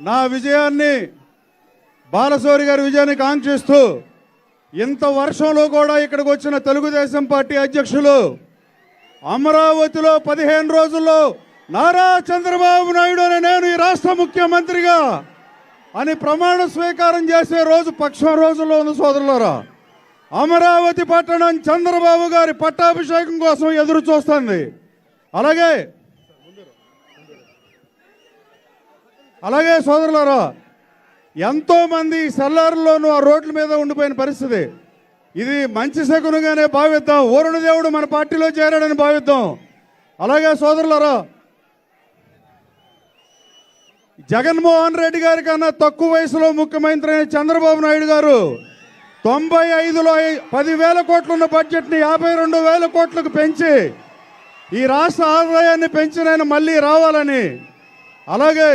నా విజయాన్ని బాలశౌరి గారి విజయాన్ని కాంక్షిస్తూ ఇంత వర్షంలో కూడా ఇక్కడికి వచ్చిన తెలుగుదేశం పార్టీ అధ్యక్షులు అమరావతిలో పదిహేను రోజుల్లో నారా చంద్రబాబు నాయుడు అనే నేను ఈ రాష్ట్ర ముఖ్యమంత్రిగా అని ప్రమాణ స్వీకారం చేసే రోజు పక్షం రోజుల్లో ఉంది సోదరులరా. అమరావతి పట్టణం చంద్రబాబు గారి పట్టాభిషేకం కోసం ఎదురు చూస్తుంది. అలాగే అలాగే సోదరులారా ఎంతోమంది సెల్లార్లోనూ ఆ రోడ్ల మీద ఉండిపోయిన పరిస్థితి. ఇది మంచి శకునుగానే భావిద్దాం. వరుణ దేవుడు మన పార్టీలో చేరాడని భావిద్దాం. అలాగే సోదరులారా జగన్మోహన్ రెడ్డి గారి కన్నా తక్కువ వయసులో ముఖ్యమంత్రి అయిన చంద్రబాబు నాయుడు గారు తొంభై ఐదులో పదివేల కోట్లున్న బడ్జెట్ని యాభై రెండు వేల కోట్లకు పెంచి ఈ రాష్ట్ర ఆదాయాన్ని పెంచిన ఆయన మళ్ళీ రావాలని. అలాగే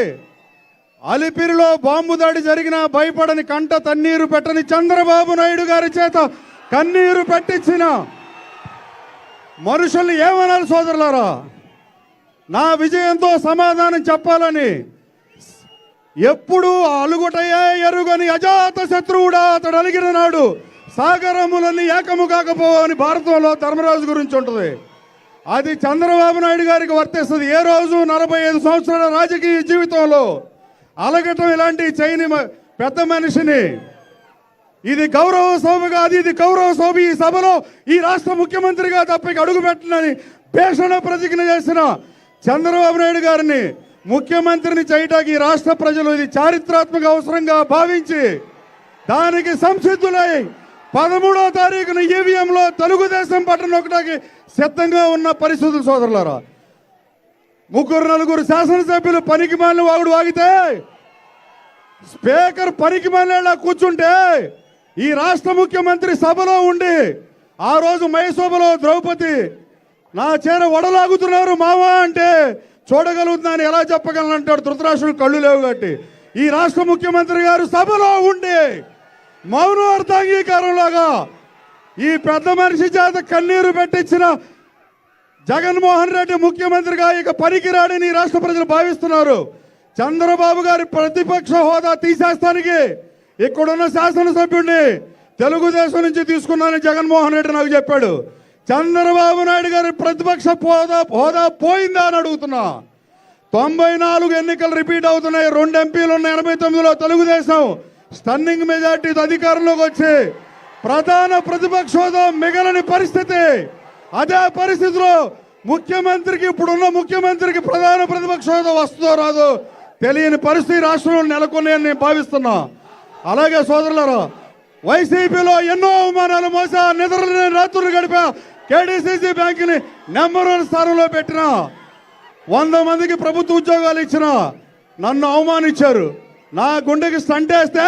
అలిపిరిలో బాంబు దాడి జరిగినా భయపడని కంట తన్నీరు పెట్టని చంద్రబాబు నాయుడు గారి చేత కన్నీరు పెట్టించిన మనుషుల్ని ఏమనాలి సోదరులారా? నా విజయంతో సమాధానం చెప్పాలని ఎప్పుడు అలుగుటయే ఎరుగని అజాత శత్రువుడా అతడు అలిగిన నాడు సాగరములన్నీ ఏకము కాకపోవని భారతంలో ధర్మరాజు గురించి ఉంటుంది. అది చంద్రబాబు నాయుడు గారికి వర్తిస్తుంది. ఏ రోజు నలభై ఐదు సంవత్సరాల రాజకీయ జీవితంలో అలగటం ఇలాంటి చేయని మ- పెద్ద మనిషిని. ఇది గౌరవ శోభ కాదు ఇది గౌరవ శోభ ఈ సభలో ఈ రాష్ట్ర ముఖ్యమంత్రిగా తప్పకి అడుగు పెట్టనని భేషణ ప్రతిజ్ఞ చేసిన చంద్రబాబు నాయుడు గారిని ముఖ్యమంత్రిని చేయటానికి ఈ రాష్ట్ర ప్రజలు ఇది చారిత్రాత్మక అవసరంగా భావించి దానికి సంసిద్ధులై పదమూడో తారీఖున ఈవీఎంలో తెలుగుదేశం పట్టణ ఒకటాకి సిద్ధంగా ఉన్న పరిస్థితులు సోదరులారా. ముగ్గురు నలుగురు శాసనసభ్యులు పనికి మాలిన వాగుడు వాగితే స్పీకర్ పనికి మాలిన కూర్చుంటే ఈ రాష్ట్ర ముఖ్యమంత్రి సభలో ఉండి ఆ రోజు మైసభలో ద్రౌపది నా చేర వడలాగుతున్నారు మావా అంటే చూడగలుగుతున్నాను ఎలా చెప్పగలను అంటాడు ధృతరాష్ట్రుడు కళ్ళు లేవు కాబట్టి. ఈ రాష్ట్ర ముఖ్యమంత్రి గారు సభలో ఉండి మౌన అర్థాంగీకారంలాగా ఈ పెద్ద మనిషి చేత కన్నీరు పెట్టించిన జగన్మోహన్ రెడ్డి ముఖ్యమంత్రిగా ఇక పనికిరాడని రాష్ట్ర ప్రజలు భావిస్తున్నారు. చంద్రబాబు గారి ప్రతిపక్ష హోదా తీసేస్తానికి ఇక్కడున్న శాసనసభ్యుడిని తెలుగుదేశం నుంచి తీసుకున్నానని జగన్మోహన్ రెడ్డి నాకు చెప్పాడు. చంద్రబాబు నాయుడు గారి ప్రతిపక్ష హోదా హోదా పోయిందా అని అడుగుతున్నా. తొంభై నాలుగు ఎన్నికలు రిపీట్ అవుతున్నాయి. రెండు ఎంపీలు ఉన్న ఎనభై తొమ్మిదిలో తెలుగుదేశం స్టన్నింగ్ మెజార్టీతో అధికారంలోకి వచ్చి ప్రధాన ప్రతిపక్ష హోదా మిగలని పరిస్థితి. అదే పరిస్థితిలో ముఖ్యమంత్రికి ఇప్పుడున్న ముఖ్యమంత్రికి ప్రధాన ప్రతిపక్ష హోదా వస్తుందో రాదో తెలియని పరిస్థితి రాష్ట్రంలో నెలకొన్నాయని నేను భావిస్తున్నా. అలాగే సోదరులరా వైసీపీలో ఎన్నో అవమానాలు మోసా నిద్రలేని రాత్రులు గడిపా కేడీసీసీ బ్యాంకుని నెంబర్ వన్ స్థానంలో పెట్టిన వంద మందికి ప్రభుత్వ ఉద్యోగాలు ఇచ్చిన నన్ను అవమానించారు. నా గుండెకి స్టంటేస్తే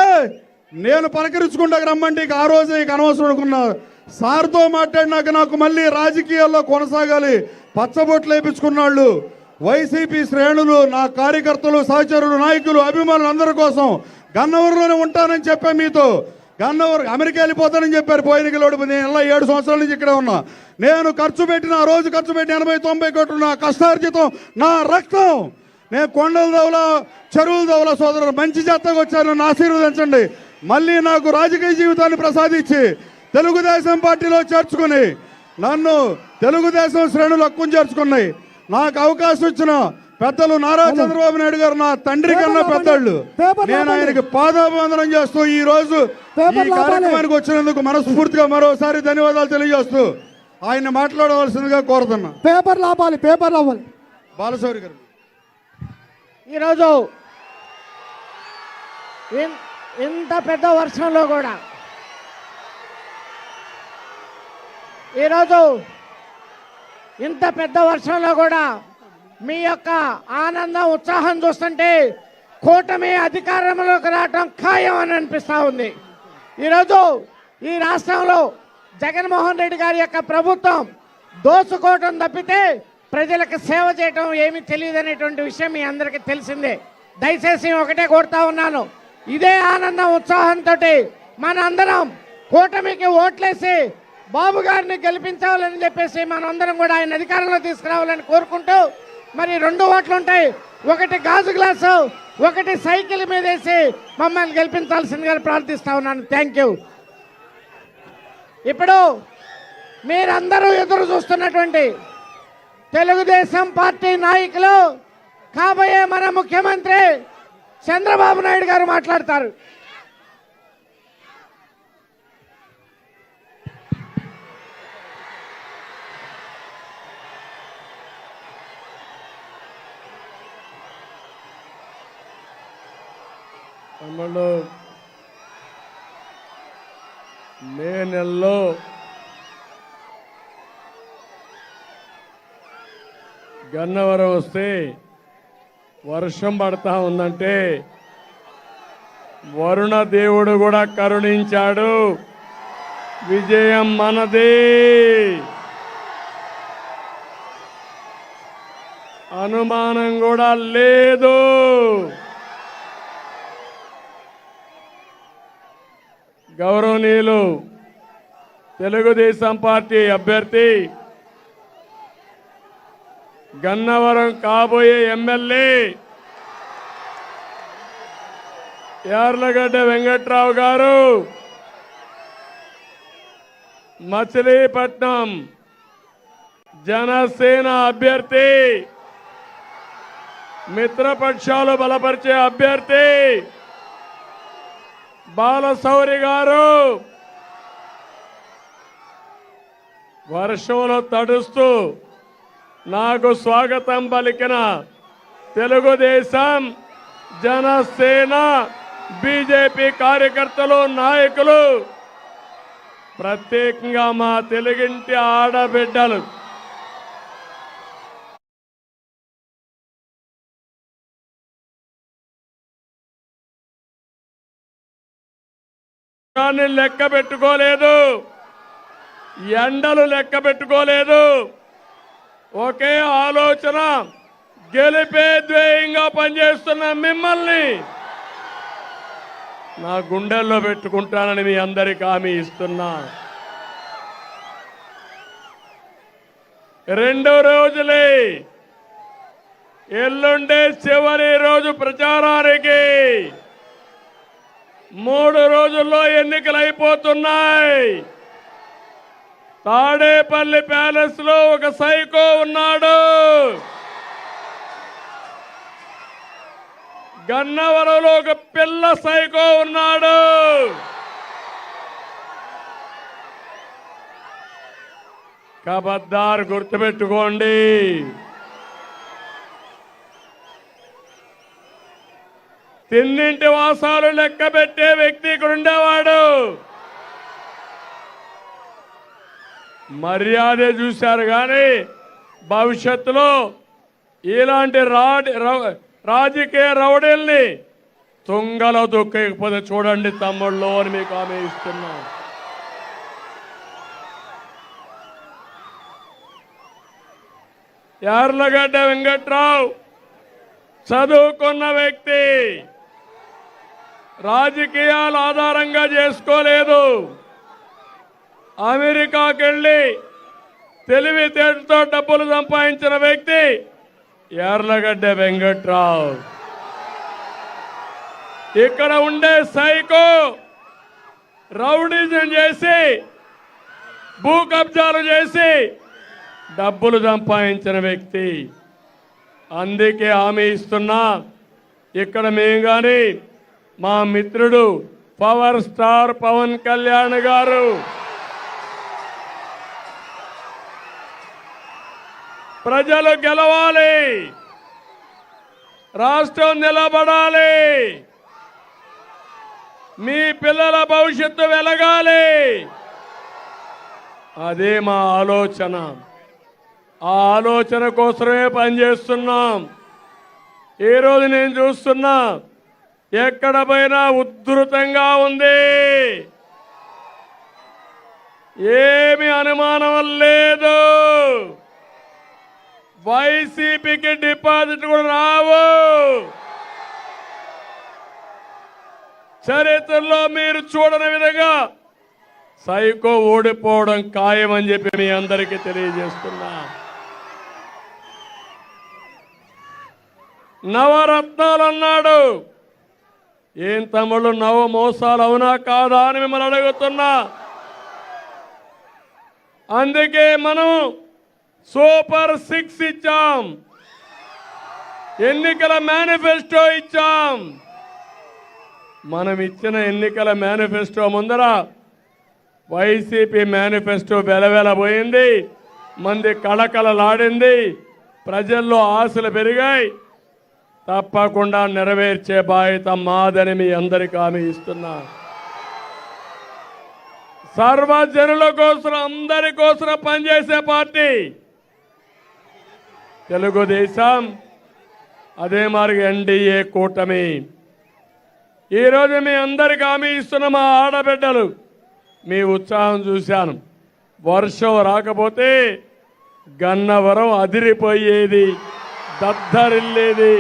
నేను పలకరించుకుంటా రమ్మంటే ఇక ఆ రోజే ఇక అనవసరం అనుకున్నా. సార్తో మాట్లాడినాక నాకు మళ్ళీ రాజకీయాల్లో కొనసాగాలి. పచ్చబొట్లు వేయించుకున్నాళ్ళు వైసీపీ శ్రేణులు నా కార్యకర్తలు సహచరులు నాయకులు అభిమానులు అందరి కోసం గన్నవరంలోనే ఉంటానని చెప్పాను మీతో. గన్నవరం అమెరికా వెళ్ళిపోతానని చెప్పారు. పోయిన గెలవడు నేను ఇలా ఏడు సంవత్సరాల నుంచి ఇక్కడే ఉన్నా. నేను ఖర్చు పెట్టిన ఆ రోజు ఖర్చు పెట్టి ఎనభై తొంభై కోట్లు నా కష్టార్జితం నా రక్తం. నేను కొండల దవల చెరువుల దవల సోదరులు మంచి జాతకు వచ్చాను. నన్ను ఆశీర్వదించండి మళ్ళీ నాకు రాజకీయ జీవితాన్ని ప్రసాదించి తెలుగుదేశం పార్టీలో చేర్చుకుని నన్ను తెలుగుదేశం శ్రేణులు హక్కును చేర్చుకున్నాయి. నాకు అవకాశం ఇచ్చిన పెద్దలు నారా చంద్రబాబు నాయుడు గారు నా తండ్రి కన్నా పెద్దళ్ళు. నేను. ఆయనకి పాదాభివందనం చేస్తూ ఈ రోజు ఈ. కార్యక్రమానికి వచ్చినందుకు మనస్ఫూర్తిగా మరోసారి ధన్యవాదాలు తెలియజేస్తూ ఆయన మాట్లాడవలసిందిగా కోరుతున్నా. పేపర్ లాపాలి పేపర్ లాపాలి బాలశౌరి గారు. ఈరోజు ఇంత పెద్ద వర్షంలో కూడా ఈరోజు ఇంత పెద్ద వర్షంలో కూడా మీ యొక్క ఆనందం ఉత్సాహం చూస్తుంటే కూటమి అధికారంలోకి రావటం ఖాయం అని అనిపిస్తూ ఉంది. ఈరోజు ఈ రాష్ట్రంలో జగన్మోహన్ రెడ్డి గారి యొక్క ప్రభుత్వం దోచుకోవటం తప్పితే ప్రజలకు సేవ చేయటం ఏమీ తెలియదు విషయం మీ అందరికీ తెలిసిందే. దయచేసి ఒకటే కోరుతా ఉన్నాను. ఇదే ఆనందం ఉత్సాహంతో మన అందరం కూటమికి ఓట్లేసి బాబు గారిని గెలిపించాలని చెప్పేసి మనందరం కూడా ఆయన అధికారంలో తీసుకురావాలని కోరుకుంటూ మరి రెండు ఓట్లు ఉంటాయి. ఒకటి గాజు గ్లాసు ఒకటి సైకిల్ మీద వేసి మమ్మల్ని గెలిపించాల్సిందిగా ప్రార్థిస్తా ఉన్నాను. థ్యాంక్ యూ ఇప్పుడు మీరందరూ ఎదురు చూస్తున్నటువంటి తెలుగుదేశం పార్టీ నాయకులు కాబోయే మన ముఖ్యమంత్రి చంద్రబాబు నాయుడు గారు మాట్లాడతారు. తమ్ముళ్ళు మే నెలలో గన్నవరం వస్తే వర్షం పడతా ఉందంటే వరుణ దేవుడు కూడా కరుణించాడు. విజయం మనది. అనుమానం కూడా లేదు. గౌరవనీయులు తెలుగుదేశం పార్టీ అభ్యర్థి గన్నవరం కాబోయే ఎమ్మెల్యే యార్లగడ్డ వెంకట్రావు గారు మచిలీపట్నం జనసేన అభ్యర్థి మిత్రపక్షాలు బలపరిచే అభ్యర్థి బాలశౌరి గారు! వర్షంలో తడుస్తూ నాకు స్వాగతం పలికిన తెలుగుదేశం జనసేన బీజేపీ కార్యకర్తలు నాయకులు ప్రత్యేకంగా మా తెలుగింటి ఆడబిడ్డలు. దాన్ని లెక్క పెట్టుకోలేదు. ఎండలు లెక్క పెట్టుకోలేదు. ఒకే ఆలోచన గెలిపే ద్వేయంగా పనిచేస్తున్న మిమ్మల్ని నా గుండెల్లో పెట్టుకుంటానని మీ అందరికి హామీ ఇస్తున్నా. రెండు రోజులే ఎల్లుండే చివరి రోజు ప్రచారానికి. మూడు రోజుల్లో ఎన్నికలు అయిపోతున్నాయి తాడేపల్లి ప్యాలెస్లో ఒక సైకో ఉన్నాడు. గన్నవరంలో ఒక పిల్ల సైకో ఉన్నాడు. కబద్దారు గుర్తుపెట్టుకోండి. తిన్నింటి వాసాలు లెక్క పెట్టే వ్యక్తి ఇక్కడ ఉండేవాడు. మర్యాద చూశారు కానీ భవిష్యత్తులో ఇలాంటి రాడి రాజకీయ రౌడీల్ని తుంగలో దొక్కకపోతే చూడండి తమ్ముళ్ళు అని మీకు ఆమె ఇస్తున్నా. యార్లగడ్డ వెంకట్రావు చదువుకున్న వ్యక్తి. రాజకీయాలు ఆధారంగా చేసుకోలేదు. అమెరికాకి వెళ్ళి తెలివితేటతో డబ్బులు సంపాదించిన వ్యక్తి ఎర్లగడ్డ వెంకట్రావు. ఇక్కడ ఉండే సైకో రౌడిజం చేసి భూ కబ్జాలు చేసి డబ్బులు సంపాదించిన వ్యక్తి. అందుకే హామీ ఇస్తున్నా. ఇక్కడ మేము కానీ మా మిత్రుడు పవర్ స్టార్ పవన్ కళ్యాణ్ గారు. ప్రజలు గెలవాలి. రాష్ట్రం నిలబడాలి. మీ పిల్లల భవిష్యత్తు వెలగాలి. అదే మా ఆలోచన. ఆ ఆలోచన కోసమే పనిచేస్తున్నాం. ఈరోజు నేను చూస్తున్నా ఎక్కడ పోయినా ఉద్ధృతంగా ఉంది. ఏమి అనుమానం లేదు. వైసీపీకి డిపాజిట్ కూడా రావు. చరిత్రలో మీరు చూడని విధంగా సైకో ఓడిపోవడం ఖాయమని చెప్పి మీ అందరికీ తెలియజేస్తున్నా. నవరత్నాలు అన్నాడు. ఏం తమ్ముళ్ళు నవ మోసాలు అవునా కాదా అని మిమ్మల్ని అడుగుతున్నా. అందుకే మనం సూపర్ సిక్స్ ఇచ్చాం. ఎన్నికల మేనిఫెస్టో ఇచ్చాం. మనం ఇచ్చిన ఎన్నికల మేనిఫెస్టో ముందర వైసీపీ మేనిఫెస్టో వెలవెలబోయింది మంది కళకళలాడింది. ప్రజల్లో ఆశలు పెరిగాయి. తప్పకుండా నెరవేర్చే బాధ్యత మాదని మీ అందరికీ హామీ ఇస్తున్నా. సర్వజనుల కోసం అందరి కోసం పనిచేసే పార్టీ. తెలుగుదేశం అదే మరి ఎన్డీఏ కూటమి. ఈరోజు మీ అందరికి హామీ ఇస్తున్న మా ఆడబిడ్డలు. మీ ఉత్సాహం చూశాను. వర్షం రాకపోతే గన్నవరం అదిరిపోయేది దద్దరిల్లేది.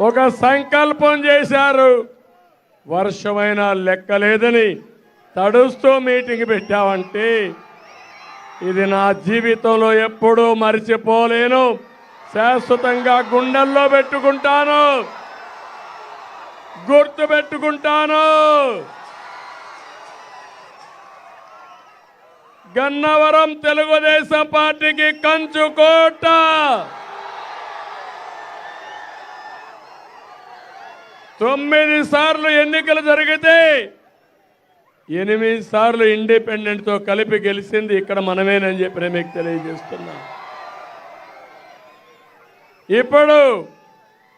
ఒక సంకల్పం చేశారు. వర్షమైనా లెక్కలేదని తడుస్తూ మీటింగ్ పెట్టావంటే ఇది నా జీవితంలో ఎప్పుడూ మరిచిపోలేను. శాశ్వతంగా గుండెల్లో పెట్టుకుంటాను. గుర్తు పెట్టుకుంటాను. గన్నవరం తెలుగుదేశం పార్టీకి కంచుకోట తొమ్మిది సార్లు ఎన్నికలు జరిగితే ఎనిమిది సార్లు ఇండిపెండెంట్తో కలిపి గెలిచింది ఇక్కడ మనమేనని చెప్పి నేను మీకు తెలియజేస్తున్నా. ఇప్పుడు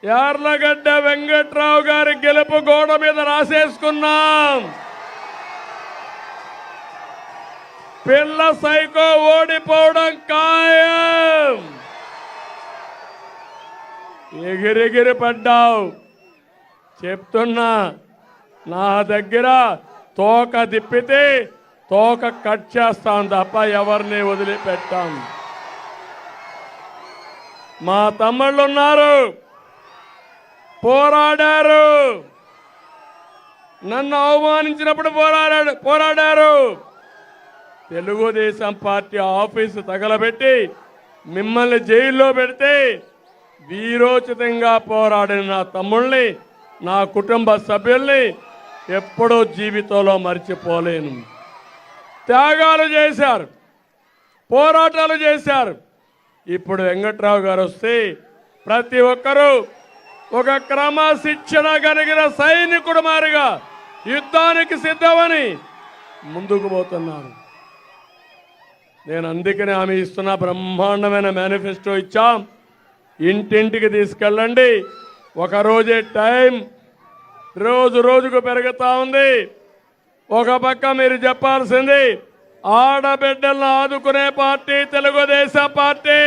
యార్లగడ్డ వెంకట్రావు గారి గెలుపు గోడ మీద రాసేసుకున్నాం. పిల్ల సైకో ఓడిపోవడం ఖాయం. ఎగిరెగిరి పడ్డావు. చెప్తున్నా నా దగ్గర తోక తిప్పితే తోక కట్ చేస్తాం తప్ప ఎవరిని వదిలిపెట్టాం. మా తమ్ముళ్ళు ఉన్నారు పోరాడారు. నన్ను అవమానించినప్పుడు పోరాడాడు పోరాడారు. తెలుగుదేశం పార్టీ ఆఫీసు తగలబెట్టి మిమ్మల్ని జైల్లో పెడితే వీరోచితంగా పోరాడిన నా తమ్ముళ్ళని నా కుటుంబ సభ్యుల్ని ఎప్పుడూ జీవితంలో మర్చిపోలేను. త్యాగాలు చేశారు. పోరాటాలు చేశారు. ఇప్పుడు వెంకట్రావు గారు వస్తే ప్రతి ఒక్కరూ ఒక క్రమశిక్షణ కలిగిన సైనికుడు మారిగా యుద్ధానికి సిద్ధమని ముందుకు పోతున్నారు. నేను అందుకనే ఆమె ఇస్తున్న బ్రహ్మాండమైన మేనిఫెస్టో ఇచ్చాం. ఇంటింటికి తీసుకెళ్ళండి. ఒక రోజే టైం రోజు రోజుకు పెరుగుతూ ఉంది. ఒక పక్క మీరు చెప్పాల్సింది ఆడబిడ్డలను ఆదుకునే పార్టీ తెలుగుదేశం పార్టీ.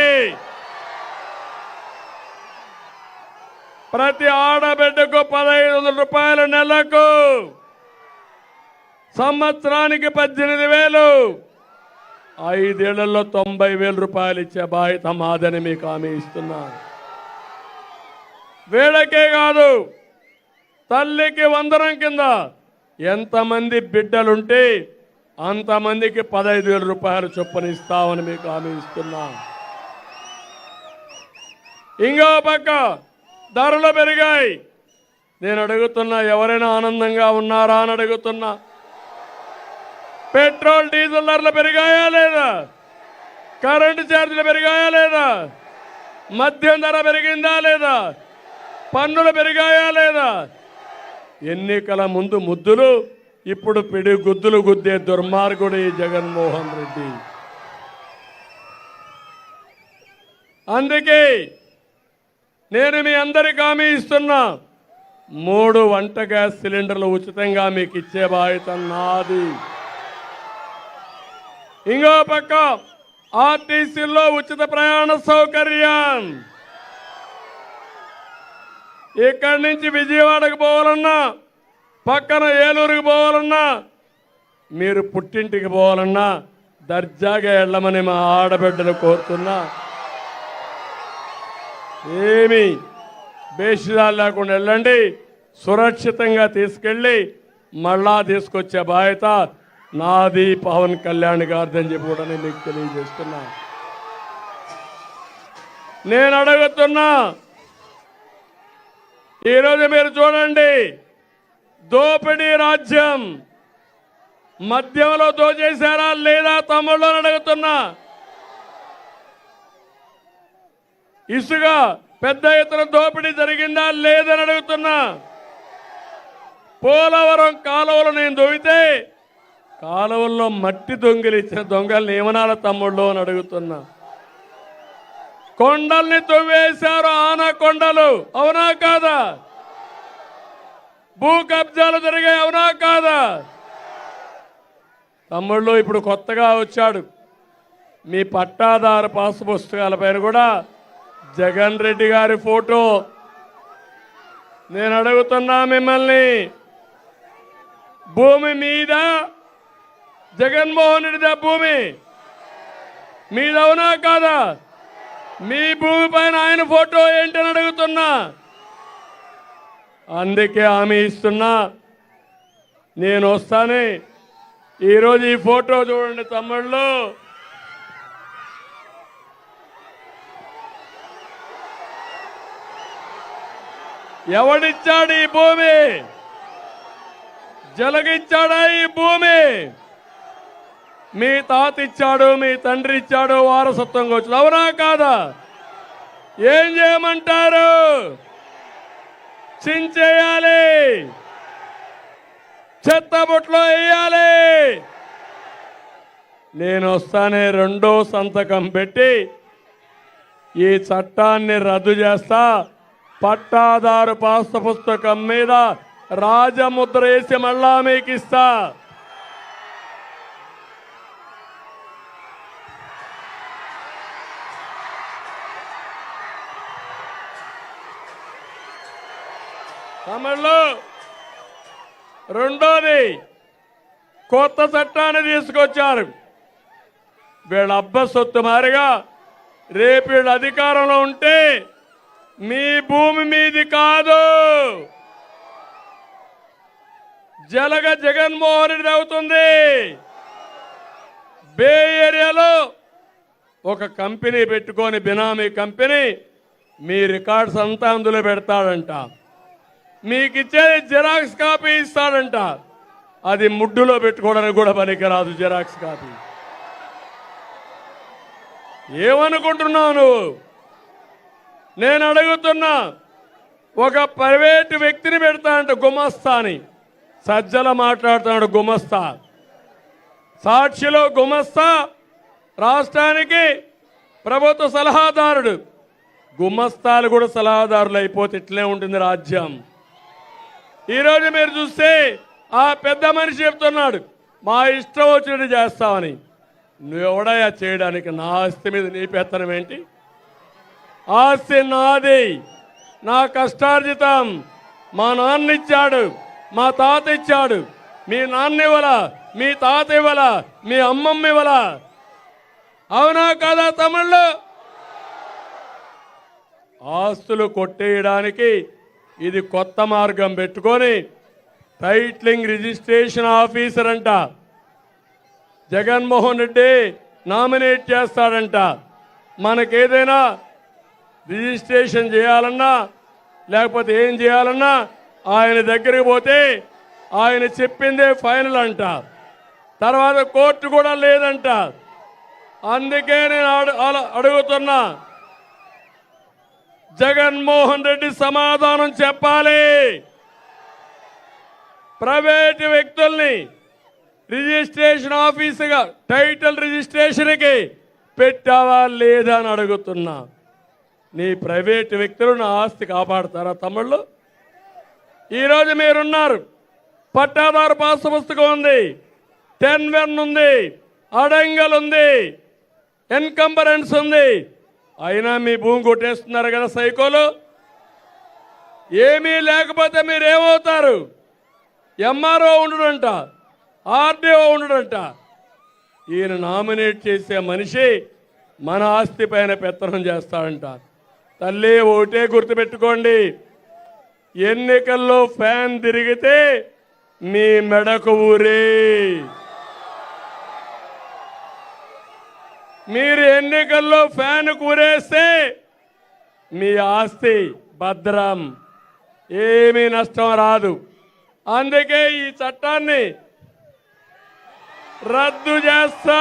ప్రతి ఆడబిడ్డకు పదహైదు వందల రూపాయల నెలకు. సంవత్సరానికి పద్దెనిమిది వేలు. ఐదేళ్ళలో తొంభై వేల రూపాయలు ఇచ్చే బాధ్యత మాదని మీకు హామీ ఇస్తున్నా. వీళ్ళకే కాదు. తల్లికి వందరం కింద ఎంతమంది బిడ్డలుంటే అంతమందికి పదహైదు వేల రూపాయలు చొప్పున ఇస్తామని మీకు హామీ ఇస్తున్నా. ఇంకో పక్క ధరలు పెరిగాయి. నేను అడుగుతున్నా ఎవరైనా ఆనందంగా ఉన్నారా అని అడుగుతున్నా. పెట్రోల్ డీజిల్ ధరలు పెరిగాయా లేదా? కరెంటు ఛార్జీలు పెరిగాయా లేదా? మద్యం ధర పెరిగిందా లేదా? పన్నులు పెరిగాయా లేదా? ఎన్నికల ముందు ముద్దులు ఇప్పుడు పిడి గుద్దులు గుద్దే దుర్మార్గుడు ఈ జగన్మోహన్ రెడ్డి. అందుకే నేను మీ అందరికి హామీ ఇస్తున్నా మూడు వంట గ్యాస్ సిలిండర్లు ఉచితంగా మీకు ఇచ్చే బాధ్యత నాది. ఇంకో పక్క ఆర్టీసీలో ఉచిత ప్రయాణ సౌకర్యం. ఇక్కడి నుంచి విజయవాడకు పోవాలన్నా పక్కన ఏలూరుకి పోవాలన్నా మీరు పుట్టింటికి పోవాలన్నా దర్జాగా వెళ్ళమని మా ఆడబిడ్డలు కోరుతున్నా. ఏమి బేషిదాలు లేకుండా వెళ్ళండి సురక్షితంగా తీసుకెళ్ళి మళ్ళా తీసుకొచ్చే బాధ్యత నాది పవన్ కళ్యాణ్ గారిదని చెప్పి కూడా నేను మీకు తెలియజేస్తున్నా. నేను అడుగుతున్నా ఈరోజు మీరు చూడండి. దోపిడీ రాజ్యం. మద్యంలో దోచేశారా లేదా తమ్ముళ్ళు అడుగుతున్నా. ఇసుక పెద్ద ఎత్తున దోపిడీ జరిగిందా లేదని అడుగుతున్నా. పోలవరం కాలువలు నేను దొవితే కాలువల్లో మట్టి దొంగిలిచ్చిన దొంగలు ఏమనాల తమ్ముళ్ళు అని అడుగుతున్నా. కొండల్ని తవ్వేశారు ఆన కొండలు. అవునా కాదా? భూ కబ్జాలు జరిగాయి అవునా కాదా? తమ్ముళ్ళు ఇప్పుడు కొత్తగా వచ్చాడు. మీ పట్టాదారు పాసు పుస్తకాల పైన కూడా జగన్ రెడ్డి గారి ఫోటో. నేను అడుగుతున్నా మిమ్మల్ని భూమి మీద జగన్మోహన్ రెడ్డిదా భూమి? మీదవునా కాదా? మీ భూమి పైన ఆయన ఫోటో ఏంటని అడుగుతున్నా. అందుకే హామీ ఇస్తున్నా. నేను వస్తానే. ఈరోజు ఈ ఫోటో చూడండి తమ్ముళ్ళు. ఎవడిచ్చాడు ఈ భూమి? జలగిచ్చాడా ఈ భూమి? మీ తాత ఇచ్చాడు మీ తండ్రి ఇచ్చాడు వారసత్వంగా వచ్చింది అవునా కాదా? ఏం చేయమంటారు? చించేయాలి. చెత్త బుట్లో వేయాలి. నేను వస్తానే రెండో సంతకం పెట్టి ఈ చట్టాన్ని రద్దు చేస్తా. పట్టాదారు పాస్త పుస్తకం మీద రాజముద్ర వేసి మళ్ళా మీకు ఇస్తా తమిళ్ళు రెండోది కొత్త చట్టాన్ని తీసుకొచ్చారు. వీళ్ళ అబ్బసొత్తు మారిగా రేపు వీళ్ళు అధికారంలో ఉంటే మీ భూమి మీది కాదు. జలగ జగన్మోహన్ రెడ్డి అవుతుంది. బే ఏరియాలో ఒక కంపెనీ పెట్టుకొని బినామీ కంపెనీ మీ రికార్డ్స్ అంతా అందులో పెడతాడంట. మీకు ఇచ్చేది జిరాక్స్ కాపీ ఇస్తాడంట అది ముడ్డులో పెట్టుకోవడానికి కూడా పనికిరాదు జిరాక్స్ కాపీ. ఏమనుకుంటున్నావు నువ్వు? నేను అడుగుతున్నా ఒక ప్రైవేటు వ్యక్తిని పెడతానంట గుమస్తా అని. సజ్జల మాట్లాడుతున్నాడు గుమస్తా. సాక్షిలో గుమస్తా రాష్ట్రానికి ప్రభుత్వ సలహాదారుడు. గుమస్తాలు కూడా సలహాదారులు అయిపోతే ఇట్లే ఉంటుంది రాజ్యం. ఈరోజు మీరు చూస్తే ఆ పెద్ద మనిషి చెప్తున్నాడు మా ఇష్టం వచ్చినట్టు చేస్తామని నువ్వెవడయా చేయడానికి? నా ఆస్తి మీద నీ పెత్తనం ఏంటి? ఆస్తి నాది. నా కష్టార్జితం మా నాన్న ఇచ్చాడు మా తాత ఇచ్చాడు. మీ నాన్న ఇవ్వలా? మీ తాత ఇవ్వలా? మీ అమ్మమ్మ ఇవ్వలా? అవునా కాదా తమిళ్ళు ఆస్తులు కొట్టేయడానికి ఇది కొత్త మార్గం పెట్టుకొని టైట్లింగ్ రిజిస్ట్రేషన్ ఆఫీసర్ అంట. జగన్మోహన్ రెడ్డి నామినేట్ చేస్తాడంట. మనకేదైనా రిజిస్ట్రేషన్ చేయాలన్నా లేకపోతే ఏం చేయాలన్నా ఆయన దగ్గరికి పోతే ఆయన చెప్పిందే ఫైనల్ అంట. తర్వాత కోర్టు కూడా లేదంట. అందుకే నేను అడు అడుగుతున్నా. జగన్మోహన్ రెడ్డి సమాధానం చెప్పాలి. ప్రైవేటు వ్యక్తుల్ని రిజిస్ట్రేషన్ ఆఫీసుగా టైటిల్ రిజిస్ట్రేషన్కి పెట్టావా లేదా అని అడుగుతున్నా. నీ ప్రైవేటు వ్యక్తులు నా ఆస్తి కాపాడతారా తమ్ముళ్ళు? ఈరోజు మీరున్నారు. పట్టాదారు పాస్ పుస్తకం ఉంది. టెన్ వెన్ ఉంది. అడంగల్ ఉంది. ఎన్కంబరెన్స్ ఉంది. అయినా మీ భూమి కొట్టేస్తున్నారు కదా సైకోలు? ఏమీ లేకపోతే మీరు ఏమవుతారు ఎంఆర్ఓ ఉండడంట ఆర్డీఓ ఉండడంట. ఈయన నామినేట్ చేసే మనిషి మన ఆస్తి పైన పెత్తనం చేస్తాడంట. తల్లి ఒకటే గుర్తుపెట్టుకోండి. ఎన్నికల్లో ఫ్యాన్ తిరిగితే మీ మెడకు ఊరే. మీరు ఎన్నికల్లో ఫ్యాన్ కూరేస్తే మీ ఆస్తి భద్రం. ఏమీ నష్టం రాదు. అందుకే ఈ చట్టాన్ని రద్దు చేస్తా.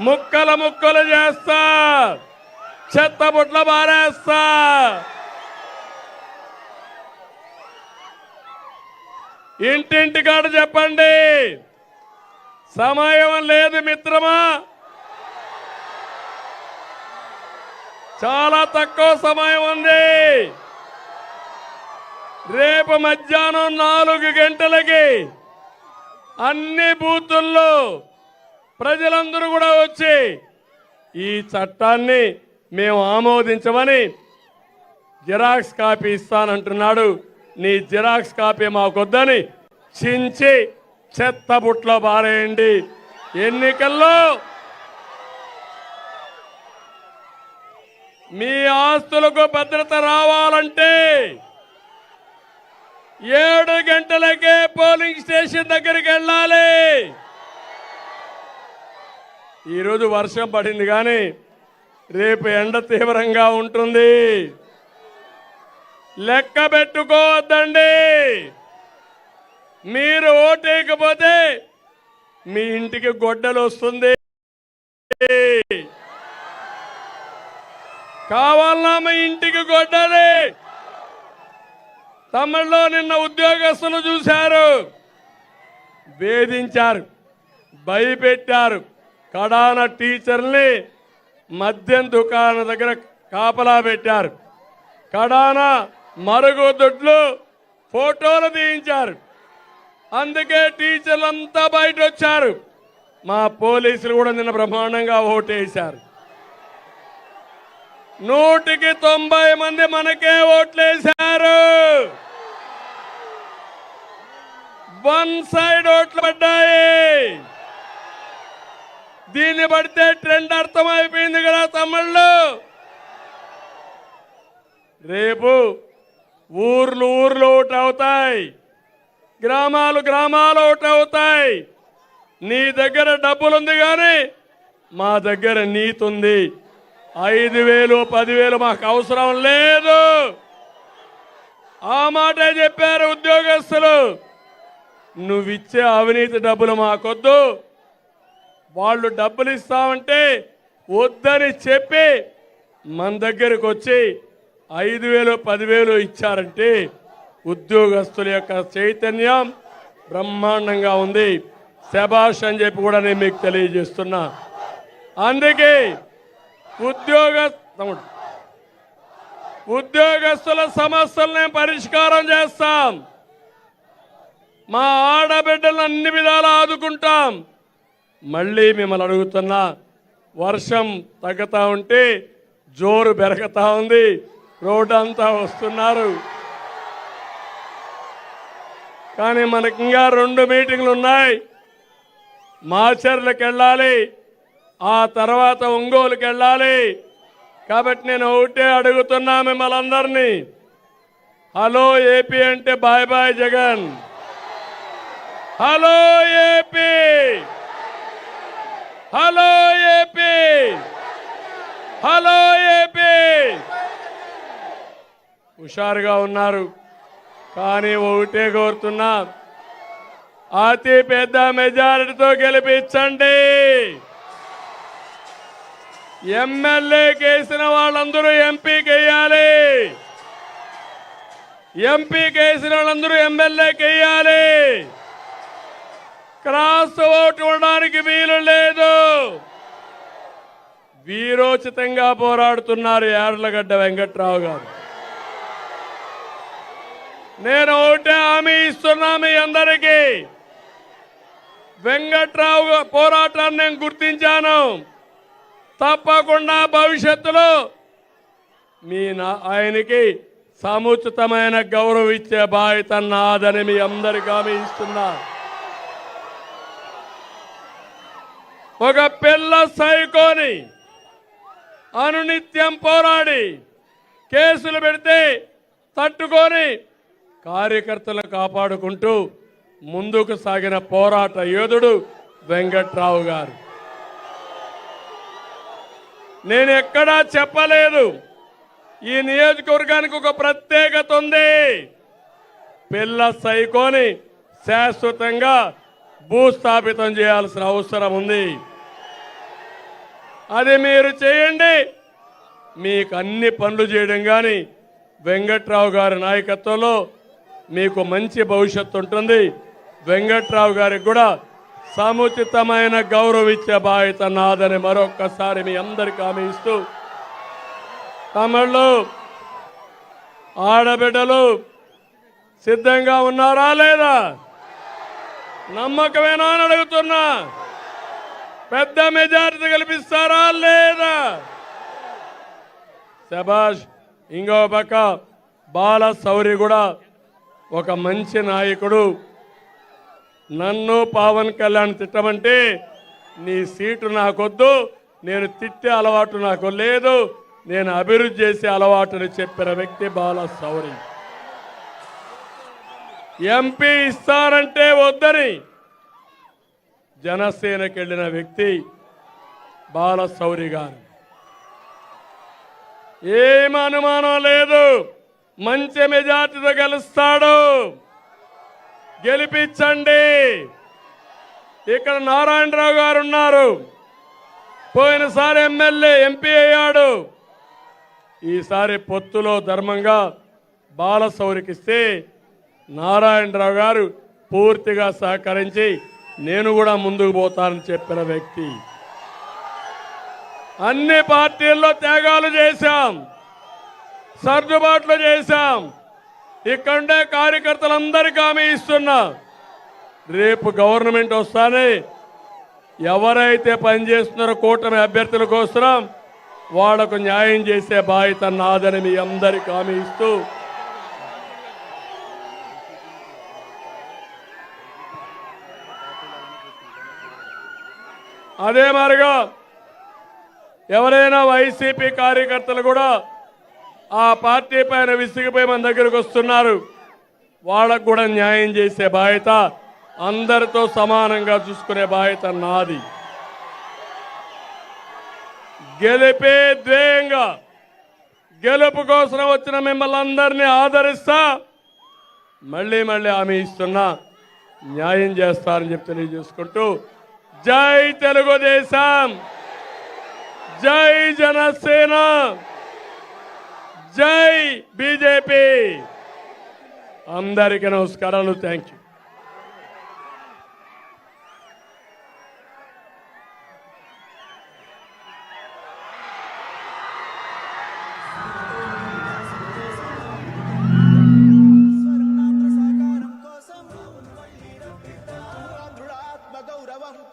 ముక్కల ముక్కలు చేస్తా. చెత్త బుట్ల బారేస్తా ఇంటింటి కాడ చెప్పండి. సమయం లేదు మిత్రమా. చాలా తక్కువ సమయం ఉంది. రేపు మధ్యాహ్నం నాలుగు గంటలకి అన్ని బూతుల్లో ప్రజలందరూ కూడా వచ్చి ఈ చట్టాన్ని మేము ఆమోదించమని జిరాక్స్ కాపీ ఇస్తానంటున్నాడు. నీ జిరాక్స్ కాపీ మాకొద్దని చించి చెత్త బుట్లో బారేయండి. ఎన్నికల్లో మీ ఆస్తులకు భద్రత రావాలంటే ఏడు గంటలకే పోలింగ్ స్టేషన్ దగ్గరికి వెళ్ళాలి. ఈరోజు వర్షం పడింది కానీ రేపు ఎండ తీవ్రంగా ఉంటుంది. లెక్క పెట్టుకోవద్దండి. మీరు ఓటేయకపోతే మీ ఇంటికి గొడ్డలు వస్తుంది. కావాలన్నా మీ ఇంటికి గొడ్డలి. తమిళలో నిన్న ఉద్యోగస్తులు చూశారు. వేధించారు భయపెట్టారు. కడాన టీచర్ని మద్యం దుకాణం దగ్గర కాపలా పెట్టారు. కడాన మరుగుదొడ్లు ఫోటోలు తీయించారు. అందుకే టీచర్లంతా బయట వచ్చారు మా పోలీసులు కూడా నిన్న బ్రహ్మాండంగా ఓటేశారు. నూటికి తొంభై మంది మనకే ఓట్లేశారు. వన్ సైడ్ ఓట్లు పడ్డాయి. దీన్ని పడితే ట్రెండ్ అర్థమైపోయింది కదా తమిళ్ళు రేపు ఊర్లు ఊర్లు ఓటు అవుతాయి గ్రామాలు గ్రామాలు ఒకటవుతాయి అవుతాయి. నీ దగ్గర డబ్బులుంది కానీ మా దగ్గర నీతి ఉంది ఐదు వేలు పదివేలు మాకు అవసరం లేదు. ఆ మాటే చెప్పారు ఉద్యోగస్తులు. నువ్విచ్చే అవినీతి డబ్బులు మాకొద్దు. వాళ్ళు డబ్బులు ఇస్తామంటే వద్దని చెప్పి మన దగ్గరకు వచ్చి ఐదు వేలు పదివేలు ఇచ్చారంటే ఉద్యోగస్తుల యొక్క చైతన్యం బ్రహ్మాండంగా ఉంది. శబాష్ అని చెప్పి కూడా నేను మీకు తెలియజేస్తున్నా. అందుకే ఉద్యోగ ఉద్యోగస్తుల సమస్యల్ని పరిష్కారం చేస్తాం. మా ఆడబిడ్డలను అన్ని విధాలా ఆదుకుంటాం. మళ్ళీ మిమ్మల్ని అడుగుతున్నా వర్షం తగ్గుతూ ఉంటే జోరు పెరగతా ఉంది. రోడ్డంతా వస్తున్నారు. కానీ మనకి ఇంకా రెండు మీటింగ్లు ఉన్నాయి. మాచర్లకు వెళ్ళాలి ఆ తర్వాత ఒంగోలుకి వెళ్ళాలి కాబట్టి నేను ఒకటే అడుగుతున్నా మిమ్మల్ని అందరినీ హలో ఏపీ అంటే bye bye Jagan. Hello AP. Hello AP. Hello AP. హుషారుగా ఉన్నారు. కానీ ఒకటే కోరుతున్నా అతి పెద్ద మెజారిటీతో గెలిపించండి. ఎమ్మెల్యే కేసిన వాళ్ళందరూ ఎంపీకి కేయాలి ఎంపీ కేసిన వాళ్ళందరూ ఎమ్మెల్యే కేయాలి క్రాస్ ఓటు ఉండడానికి వీలు లేదు. వీరోచితంగా పోరాడుతున్నారు యార్లగడ్డ వెంకట్రావు గారు. నేను ఒకటే హామీ ఇస్తున్నా మీ అందరికీ. వెంకట్రావు పోరాటాన్ని నేను గుర్తించాను. తప్పకుండా భవిష్యత్తులో మీ నా ఆయనకి సముచితమైన గౌరవం ఇచ్చే బాధ్యత నాదని మీ అందరికీ హామీ ఇస్తున్నా. ఒక పిల్ల సైకోని అనునిత్యం పోరాడి కేసులు పెడితే తట్టుకొని కార్యకర్తలు కాపాడుకుంటూ ముందుకు సాగిన పోరాట యోధుడు వెంకట్రావు గారు. నేను ఎక్కడా చెప్పలేదు. ఈ నియోజకవర్గానికి ఒక ప్రత్యేకత ఉంది. పిల్ల సైకోని శాశ్వతంగా భూస్థాపితం చేయాల్సిన అవసరం ఉంది. అది మీరు చేయండి. మీకు అన్ని పనులు చేయడం కానీ వెంకట్రావు గారి నాయకత్వంలో మీకు మంచి భవిష్యత్తు ఉంటుంది. వెంకట్రావు గారికి కూడా సముచితమైన గౌరవించే బాధ్యత నాదని మరొక్కసారి మీ అందరికీ హామీ ఇస్తూ తమిళ్ళు ఆడబిడ్డలు సిద్ధంగా ఉన్నారా లేదా? నమ్మకమేనా అని అడుగుతున్నా. పెద్ద మెజారిటీ కల్పిస్తారా లేదా? శబాష్ ఇంకో పక్క బాల సౌరి కూడా ఒక మంచి నాయకుడు. నన్ను పవన్ కళ్యాణ్ తిట్టమంటే నీ సీటు నాకొద్దు నేను తిట్టే అలవాటు నాకు లేదు నేను అభివృద్ధి చేసే అలవాటుని చెప్పిన వ్యక్తి బాల సౌరి. ఎంపీ ఇస్తారంటే వద్దని జనసేనకి వెళ్ళిన వ్యక్తి బాల సౌరి గారు. ఏం అనుమానం లేదు. మంచి మెజార్టీతో గెలుస్తాడు. గెలిపించండి. ఇక్కడ నారాయణరావు గారు ఉన్నారు పోయినసారి ఎమ్మెల్యే ఎంపీ అయ్యాడు. ఈసారి పొత్తులో ధర్మంగా బాలసౌరికిస్తే నారాయణరావు గారు పూర్తిగా సహకరించి నేను కూడా ముందుకు పోతానని చెప్పిన వ్యక్తి. అన్ని పార్టీల్లో త్యాగాలు చేశాం. సర్దుబాట్లు చేశాం. ఇక్కడే కార్యకర్తలందరికీ హామీ ఇస్తున్నా. రేపు గవర్నమెంట్ వస్తానే. ఎవరైతే పనిచేస్తున్నారో కూటమి అభ్యర్థుల కోసం వాళ్ళకు న్యాయం చేసే బాధ్యత నాదని మీ అందరికి హామీ ఇస్తూ. అదే మరిగా ఎవరైనా వైసీపీ కార్యకర్తలు కూడా ఆ పార్టీ పైన విసిగిపోయి మన దగ్గరకు వస్తున్నారు. వాళ్ళకు కూడా న్యాయం చేసే బాధ్యత అందరితో సమానంగా చూసుకునే బాధ్యత నాది. గెలిపే ధ్యేయంగా గెలుపు కోసం వచ్చిన మిమ్మల్ని అందరినీ ఆదరిస్తా మళ్ళీ మళ్ళీ ఆమె ఇస్తున్నా న్యాయం చేస్తారని చెప్పి తెలియజేసుకుంటూ జై తెలుగుదేశం జై జనసేన. జై బీజేపీ. అందరికీ నమస్కారాలు థ్యాంక్ యూ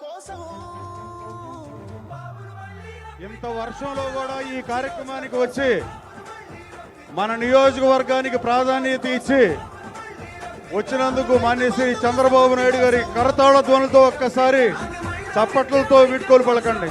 కోసం ఇంత వర్షంలో కూడా ఈ కార్యక్రమానికి వచ్చి మన నియోజకవర్గానికి ప్రాధాన్యత ఇచ్చి వచ్చినందుకు మాన్యశ్రీ చంద్రబాబు నాయుడు గారి కరతాళ ధ్వనులతో ఒక్కసారి చప్పట్లతో వీడ్కోలు పలకండి.